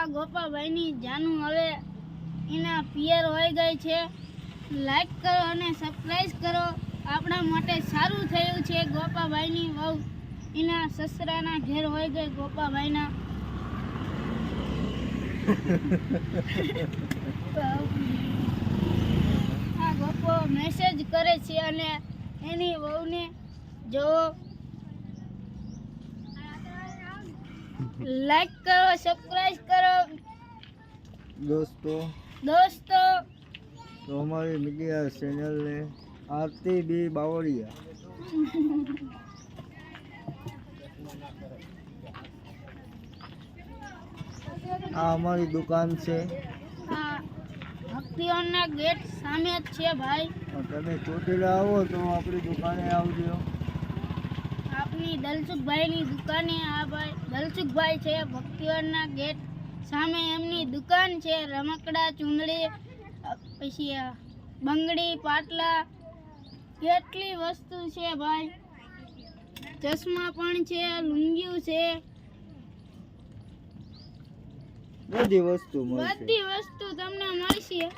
આ ગોપાભાઈની જાનું હવે એના પિયર હોઈ ગઈ છે. લાઈક કરો અને સબસ્ક્રાઈબ કરો. આપણા માટે સારું થયું છે ગોપાભાઈની વહુ. એના સસરાના ઘેર હોઈ ગઈ ગોપાભાઈના આ ગોપો મેસેજ કરે છે અને એની વહુને જો લાઈક કરો સબસ્ક્રાઇબ કરો. દોસ્તો દોસ્તો. તો અમારી મીડિયા ચેનલને આરતી બી બાવળિયા. આ અમારી દુકાન છે. ભક્તિઓના ગેટ સામે જ છે ભાઈ. તમે ચોટીલા આવો તો આપણી દુકાને આવજો. આપની દલસુખભાઈની દુકાને આ ભાઈ દલસુખભાઈ છે ભક્તિઓના ગેટ સામે એમની દુકાન છે રમકડા ચૂંદડી પછી બંગડી પાટલા કેટલી વસ્તુ છે ભાઈ. ચશ્મા પણ છે લુંગીયું છે. બધી વસ્તુ બધી વસ્તુ તમને મળશે.